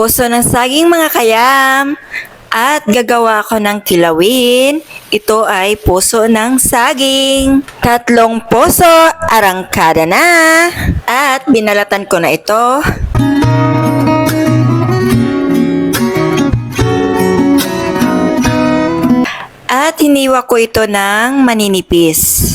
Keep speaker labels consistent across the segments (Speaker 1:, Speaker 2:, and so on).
Speaker 1: puso ng saging mga kayam. At gagawa ko ng kilawin. Ito ay puso ng saging. Tatlong puso, arangkada na. At binalatan ko na ito. At hiniwa ko ito ng maninipis.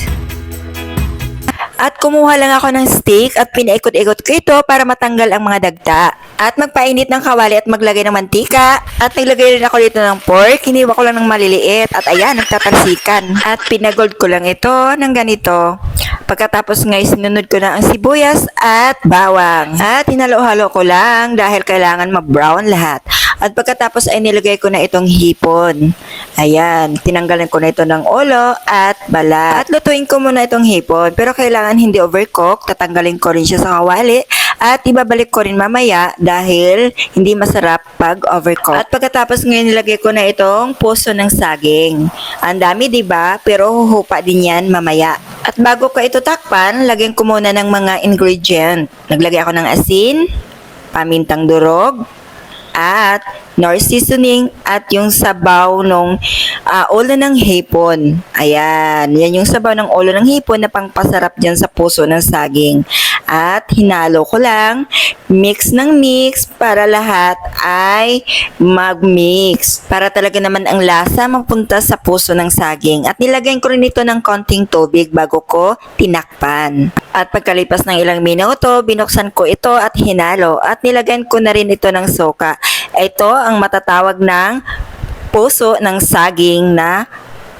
Speaker 1: At kumuha lang ako ng stick at pinaikot-ikot ko ito para matanggal ang mga dagta. At magpainit ng kawali at maglagay ng mantika. At naglagay rin ako dito ng pork. Hiniwa ko lang ng maliliit. At ayan, nagtatalsikan. At pinagold ko lang ito ng ganito. Pagkatapos ngay sinunod ko na ang sibuyas at bawang. At hinalo-halo ko lang dahil kailangan mag-brown lahat. At pagkatapos ay nilagay ko na itong hipon. Ayan, tinanggalan ko na ito ng ulo at balat. At lutuin ko muna itong hipon. Pero kailangan hindi overcook. Tatanggalin ko rin siya sa kawali. At ibabalik ko rin mamaya dahil hindi masarap pag overcook. At pagkatapos ngayon nilagay ko na itong puso ng saging. Ang dami 'di ba? Pero huhupa din 'yan mamaya. At bago ko ito takpan, lagyan ko muna ng mga ingredient. Naglagay ako ng asin, pamintang durog, at nor seasoning at yung sabaw ng ulo ng hipon. Ayan, yan yung sabaw ng ulo ng hipon na pangpasarap dyan sa puso ng saging. At hinalo ko lang, mix ng mix para lahat ay mag-mix. Para talaga naman ang lasa magpunta sa puso ng saging. At nilagyan ko rin ito ng konting tubig bago ko tinakpan. At pagkalipas ng ilang minuto, binuksan ko ito at hinalo. At nilagyan ko na rin ito ng soka. Ito ang matatawag ng puso ng saging na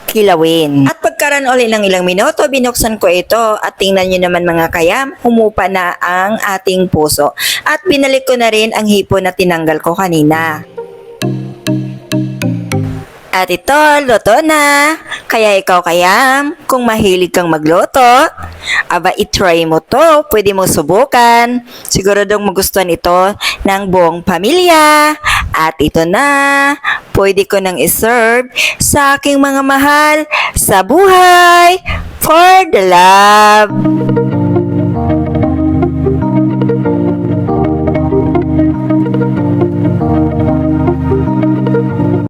Speaker 1: kilawin. At pagkaran ulit ng ilang minuto, binuksan ko ito at tingnan nyo naman mga kayam, humupa na ang ating puso. At binalik ko na rin ang hipon na tinanggal ko kanina. At ito, luto na. Kaya ikaw kayam, kung mahilig kang magluto, aba itry mo to, pwede mo subukan. Siguradong magustuhan ito ng buong pamilya. At ito na, pwede ko nang iserve sa aking mga mahal sa buhay for the love.